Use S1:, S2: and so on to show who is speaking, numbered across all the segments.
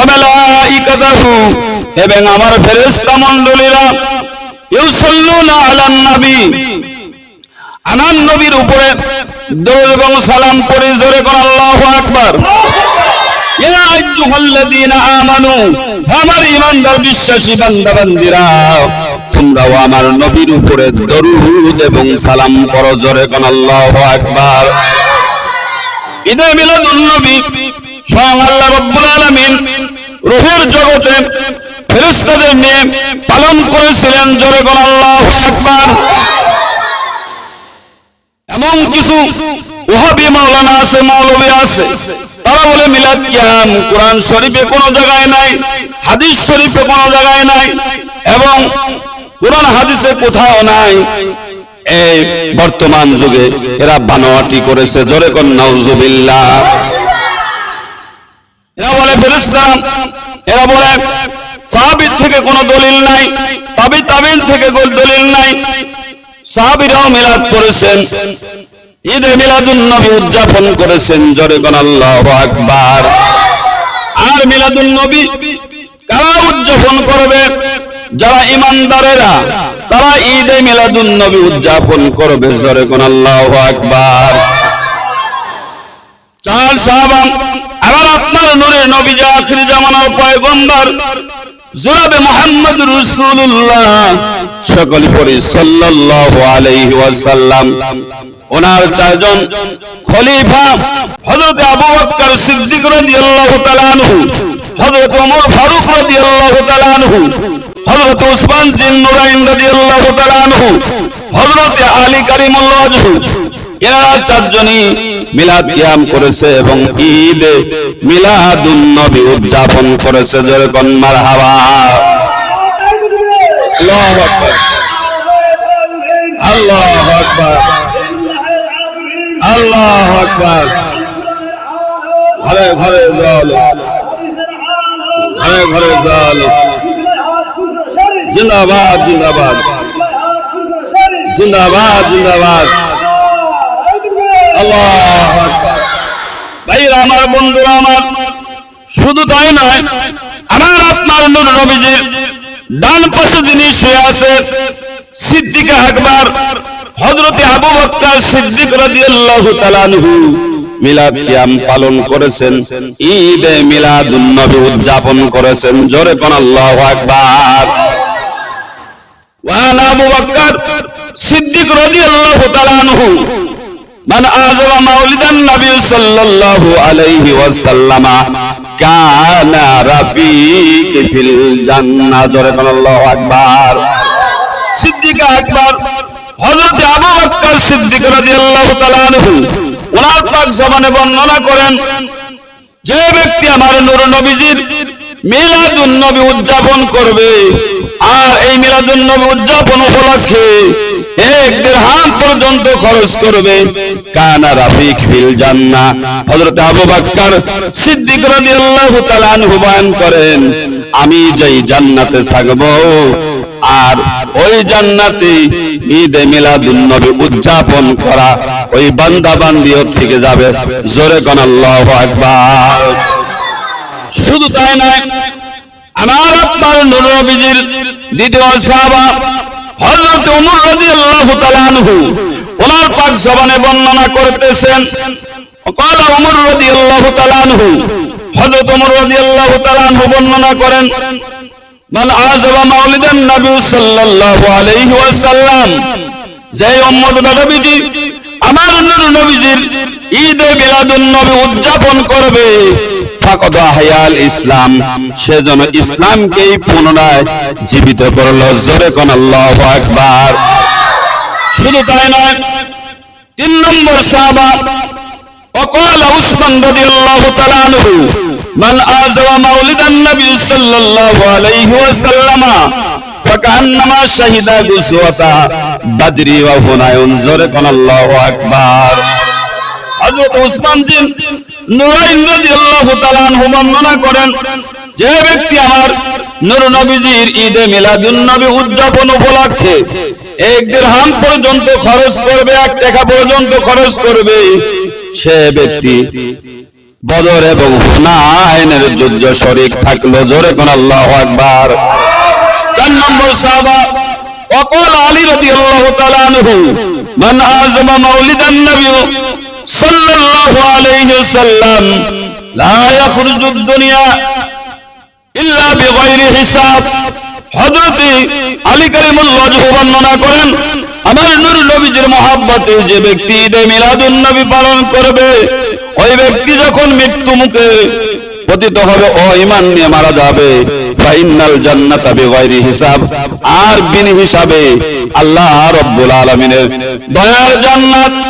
S1: ওয়া মালাইকাতাহু এবং আমার ফেরেশতা মণ্ডলীরা, ইউসাল্লুনা আলান নবী। আমার নবীর উপরে দরুদ এবং সালাম পড়ে, জোরে কোন আল্লাহু আকবার। ইয়া আইয়ুহাল্লাযীনা আমানু আমার ঈমানদার বিশ্বাসী বান্দা বান্দিরা তোমরাও আমার নবীর উপরে দরুদ এবং সালাম করো জোরে কোন আল্লাহু আকবার। ঈদে মিলাদুন নবী, স্বয়ং আল্লাহ রাব্বুল আলামিন রূহের জগতে ফেরেশতাদের নিয়ে পালন করেছিলেন জোরে কোন আল্লাহু আকবার। এমন কিছু ওহাবি মাওলানা আছে মৌলবী আছে। তারা বলে, মিলাদ কিয়াম, কোরআন শরীফে কোনো জায়গায় নাই, হাদিস শরীফে কোনো জায়গায় নাই, এবং কোরআন হাদিসে কোথাও নাই। এই বর্তমান যুগে এরা বানোয়াটি করেছে, জোরে কোন নাউজুবিল্লাহ। এরা বলে এরা বলে থেকে কোনো দলিল নাই থেকে দলিল নাই। মিলাদ করেছেন ঈদে উদযাপন করেছেন, জোরে আকবার। আর মিলাদুন নবী কারা উদযাপন করবে? যারা ইমানদারেরা তারা ঈদে মিলাদুন নবী উদযাপন করবে, জোরে আকবার। চার সাহাবা আবার আপনার নূরে নবী যে আখিরি জামানার পয়গম্বর। জনাবে মুহাম্মদ রাসূলুল্লাহ। সকল পরি সাল্লাল্লাহু আলাইহি ওয়াসাল্লাম। ওনার চারজন খলিফা হযরত আবু বকর সিদ্দিক রাদিয়াল্লাহু তাআলা আনহু, হযরত ওমর ফারুক রাদিয়াল্লাহু তাআলা আনহু, হযরত উসমান জিন নুরাইন রাদিয়াল্লাহু তাআলা আনহু, হযরত আলী কারিমুল্লাহ এরা চারজনই মিলাদ কিয়াম করেছে এবং ঈদ মিলাদুন নবী উদযাপন করেছে। যেরকম মারহাবা। আল্লাহু জিন্দাবাদ জিন্দাবাদ। জিন্দাবাদ জিন্দাবাদ। আমার বন্ধুরা, আমার শুধু তাই নয়, আমার আপনার নূর নবীজির ডান পাশে যিনি শুয়ে আছে, সিদ্দিকা আকবর, হযরতে আবু সিদ্দিক পালন করেছেন, ঈদ এ মিলাদুন উদযাপন করেছেন, জোরে কোন আল্লাহু সিদ্দিক من أعظم مولد النبي صلى الله عليه وسلم كان رفيق في الجنة جرب الله أكبر صديق أكبر হযরত আবু বকর সিদ্দিক রাদিয়াল্লাহু তাআলা আনহু ওনার পাক জবানে বর্ণনা করেন যে ব্যক্তি আমার নূর নবীজির মিলাদুন নবী উদযাপন করবে আর এই মিলাদুন নবী উদযাপন উপলক্ষে এক দিরহাম পর্যন্ত খরচ করবে। কানা রাফিক ফিল হযরত আবু বকর সিদ্দিক রাদিয়াল্লাহু তাআলা আনহু বয়ান করেন, আমি যেই জান্নাতে থাকব, আর ওই জান্নাতে ঈদে মিলাদুন নবী উদযাপন করা ওই বান্দা বান্দিও থেকে যাবে। জোরে কোন আল্লাহু আকবার। শুধু তাই নয়, আমার নূর নবীজির দ্বিতীয় সাহাবা হযরত ওমর রাদিয়াল্লাহু তাআলা আনহু ওনার পাক জবানে বর্ণনা করতেছেন قال عمر رضي الله تعالى عنه হযরত ওমর রাদিয়াল্লাহু তাআলা আনহু বর্ণনা করেন মান আযবা মাউলিদান নবী সাল্লাল্লাহু আলাইহি ওয়াসাল্লাম যে উম্মত নবীজি আমার নূর নবীজির ঈদে মিলাদুন নবী উদযাপন করবে ফাকদ আহয়াল ইসলাম সেজন্য ইসলামকেই পুনরায় জীবিত করলো জোরে কোন আল্লাহু আকবার শুধু তাই নয় তিন নম্বর সাহাবা وقال عثمان رضي الله تعالى عنه من آزم مولد النبي صلى الله عليه وسلم فكأنما شهد غزوة بدر وهنين زرق الله أكبر হযরত উসমান বিন বর্ণনা করেন, যে ব্যক্তি আমার নুর নবীজির ঈদে মিলাদুন উদযাপন উপলক্ষে এক দেড়হাম পর্যন্ত খরচ করবে, এক টাকা পর্যন্ত খরচ করবে, সে ব্যক্তি বদর এবং হুনায়নের যুদ্ধ শরিক থাকল, জোরে কোন আল্লাহ আকবার। চার নম্বর সাহাবা অকল আলী রাদিয়াল্লাহু তাআলা আনহু, মান আজমা মাউলিদান নবী যে ব্যক্তি নবী পালন করবে, ওই ব্যক্তি যখন মৃত্যু মুখে পতিত হবে, ও ইমান নিয়ে মারা যাবে। ফাইনাল জান্নাত বিগয়রি হিসাব। আর বিন হিসাবে আল্লাহ রব্বুল আলামিনের দয়ার জান্নাত।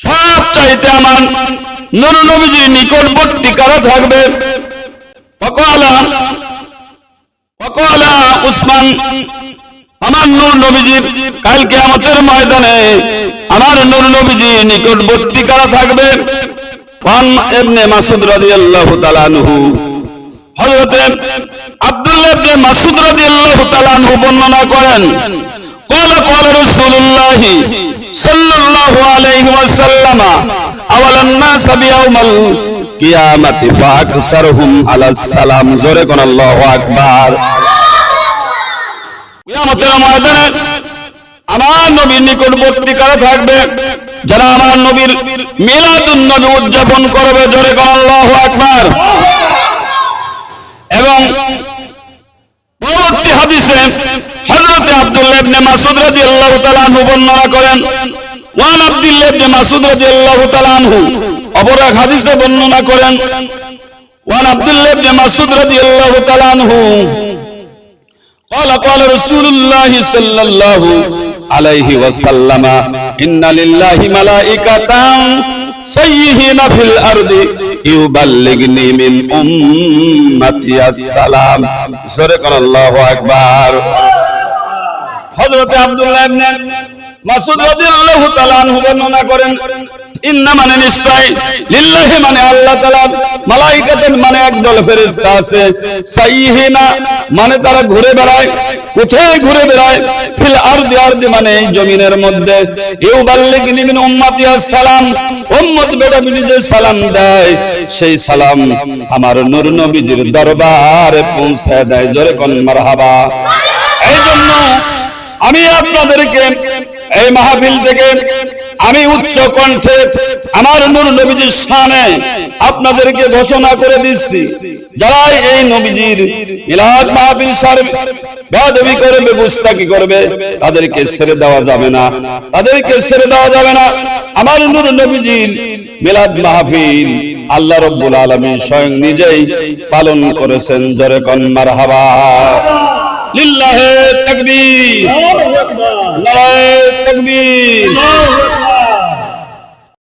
S1: সব চাইতে আমার নূর নবীজির নিকটবর্তী কারা থাকবে ফকালা ফকালা উসমান আমার নূর নবীজি কাল কিয়ামতের ময়দানে আমার নূর নবীজি নিকটবর্তী কারা থাকবে ফান ইবনে মাসউদ রাদিয়াল্লাহু তাআলা আনহু হযরত আব্দুল্লাহ ইবনে মাসউদ রাদিয়াল্লাহু তাআলা আনহু বর্ণনা করেন قال قال رسول الله উদযাপন করবে, জোরে কোন আল্লাহু এবং পরবর্তী হাদিসে হযরত আব্দুল্লাহ ইবনে মাসউদ রাদিয়াল্লাহু বর্ণনা করেন ওয়ান আব্দুল্লাহ ইবনে মাসউদ রাদিয়াল্লাহু তাআলা আনহু অপর এক হাদিসে বর্ণনা করেন ওয়ান আব্দুল্লাহ ইবনে মাসউদ রাদিয়াল্লাহু তাআলা আনহু قال قال رسول الله صلى الله عليه وسلم إن لله ملائكة سيهين في الأرض يبلغني من أمتي السلام سورة الله أكبر হযরত আব্দুল্লাহ ইবনে আনহু বর্ণনা করেন, ইন্না মানে নিশ্চয় লিল্লাহি মানে আল্লাহ তাআলা মানে একদল ফেরেশতা আছে। সাইহিনা মানে তারা ঘুরে বেড়ায়, কোথায় ঘুরে বেড়ায়? ফিল আরদি আরদি মানে এই জমিনের মধ্যে। ইউ বাল্লিগনি মিন উম্মতি সালাম উম্মত বেটা বিলি যে সালাম দেয়। সেই সালাম আমার নূর নবীজির দরবারে পৌঁছায় দেয়, জোরে কোন মারহাবা। এই জন্য আমি আপনাদেরকে এই মাহফিল থেকে আমি উচ্চ কণ্ঠে আমার নূর নবীজির শানে আপনাদেরকে ঘোষণা করে দিচ্ছি যারা এই নবীজির মিলাদ মাহফিল সারে বেয়াদবি করবে গুস্তাকি করবে, তাদেরকে ছেড়ে দেওয়া যাবে না, তাদেরকে ছেড়ে দেওয়া যাবে না। আমার নূর নবীজির মিলাদ মাহফিল আল্লাহ রব্বুল আলামিন স্বয়ং নিজেই পালন করেছেন, জরে কন মারহাবা। লিল্লাহে তাকবীর। নারায়ে তাকবীর